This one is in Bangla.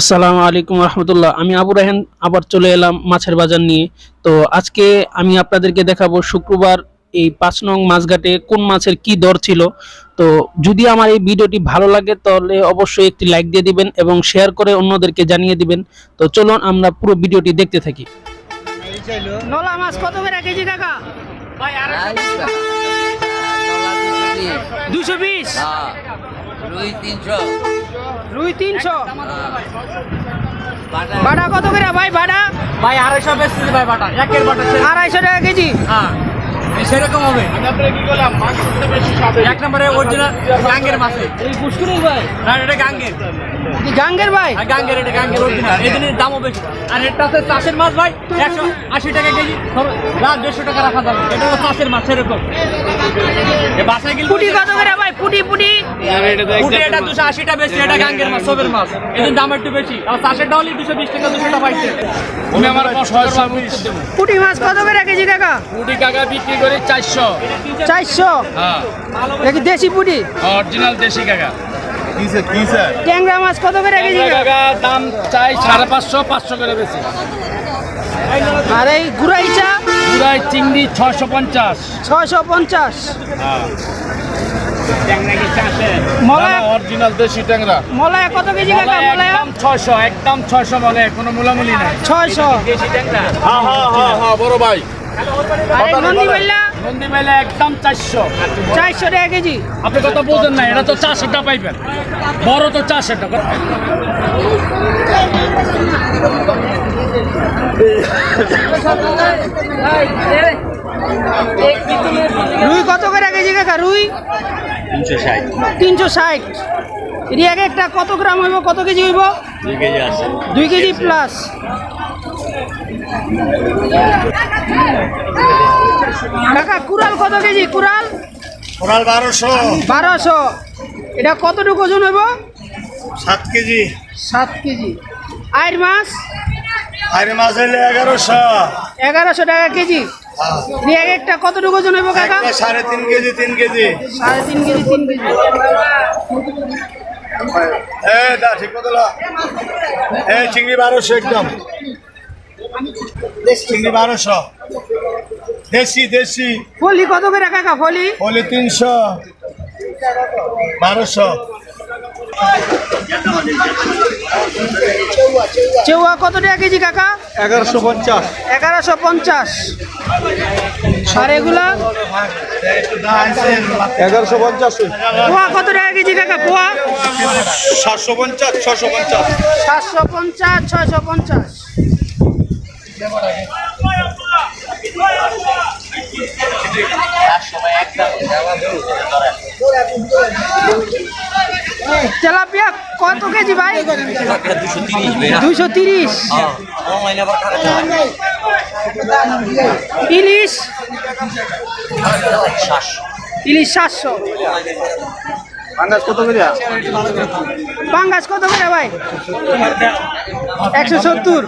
আসসালামু আলাইকুম রহমতুল্লাহ। আমি আবু রাহেন আবার চলে এলাম মাছের বাজার নিয়ে। তো আজকে আমি আপনাদেরকে দেখাবো শুক্রবার এই পাঁচ নং মাছঘাটে কোন মাছের কি দর ছিল। তো যদি আমার এই ভিডিওটি ভালো লাগে তাহলে অবশ্যই একটি লাইক দিয়ে দিবেন এবং শেয়ার করে অন্যদেরকে জানিয়ে দিবেন। তো চলুন আমরা পুরো ভিডিওটি দেখতে থাকি। নলা মাছ কত করে কেজি কাকা? দুশো বিশ। রুই তিনশো। রুই তিনশো। বাটা। কত করে ভাই বাটা? ভাই আড়াইশো বেচতেছি ভাই বাটা। একের বাটা আড়াইশো টাকা কেজি? হ্যাঁ। সেরকম হবে। এক নম্বরে অরিজিনাল গাঙ্গের মাছে। ভাই। না এটা গাঙ্গের। কি গাঙ্গের ভাই? গাঙ্গের এটা গাঙ্গের অরিজিনাল এই জন্য দামও বেশি। আর এটা চাষের মাছ ভাই একশো আশি টাকা কেজি। দেড়শো টাকা রাখা যাবে। এটা চাষের মাছ সেরকম বাসায় গেলে পুটি পুটি পুটি এটা দুশো আশিটা বেশি এটা গাঙ্গের মাছ সবের মাছ। জন্য দাম একটু বেশি। আর চাষেরটা হলে দুশো বিশ টাকা দুশো টাকা পাইছে। উনি আমার পুটি মাছ কত করে কেজি কাকা? বিক্রি করি চারশো। চারশো? হ্যাঁ। দেখি দেশি পুটি? অরিজিনাল দেশি কাকা। ট্যাংরা মাছ কত করে কেজি কাকা? দাম চাই সাড়ে পাঁচশো পাঁচশো করে বেশি। আর এই গুড়াইচা চিংড়ি ছয়শো পঞ্চাশ। ছয়শো পঞ্চাশ। মলায় অরিজিনাল দেশি ট্যাংরা। মলায় কত কেজি কাকা মলায়? একদম কোনো মূলামূলি নাই। দেশি ট্যাংরা। হ্যাঁ হ্যাঁ হ্যাঁ হ্যাঁ বড় ভাই। আর এই নন্দী বেল্লা? নন্দী একদম চারশো। চারশো টাকা কেজি। আপনি কথা না এটা তো চারশো টাকা পাইবেন। বড় তো চারশো টাকা রুই কত করে কেজি কাকা রুই? তিনশো ষাট। এটি এক একটা কত গ্রাম হইব? কত কেজি হইব? দুই কেজি আছে। দুই কেজি প্লাস কাকা কুড়াল কত কেজি? কুড়াল? কোরাল বারোশো। বারোশো। এটা কতটুকু ওজন হইব? সাত কেজি। সাত কেজি। আয়ের মাছ আর মাছ হইলে এগারোশো। এগারোশো টাকা কেজি। এক একটা কতটুকু ওজন হইব কাকা? সাড়ে তিন কেজি তিন কেজি। সাড়ে তিন কেজি তিন কেজি। চিংড়ি বারোশো একদম। চিংড়ি বারোশো। দেশি দেশি। ফলি কত করে কাকা ফলি বলি তিনশো। বারোশো। চেউয়া কত টাকা কেজি কাকা? এগারোশো পঞ্চাশ। এগারোশো পঞ্চাশ। আর এগুলা? এগারোশো পঞ্চাশ। পোয়া কত টাকা কেজি কাকা পোয়া? সাতশো পঞ্চাশ ছশো পঞ্চাশ। সাতশো পঞ্চাশ ছয়শো পঞ্চাশ। তেলাপিয়া কত কেজি ভাই? দুইশো তিরিশ। ইলিশ? ইলিশ সাতশো। কত করে পাঙ্গাস কত করে ভাই? একশো সত্তর।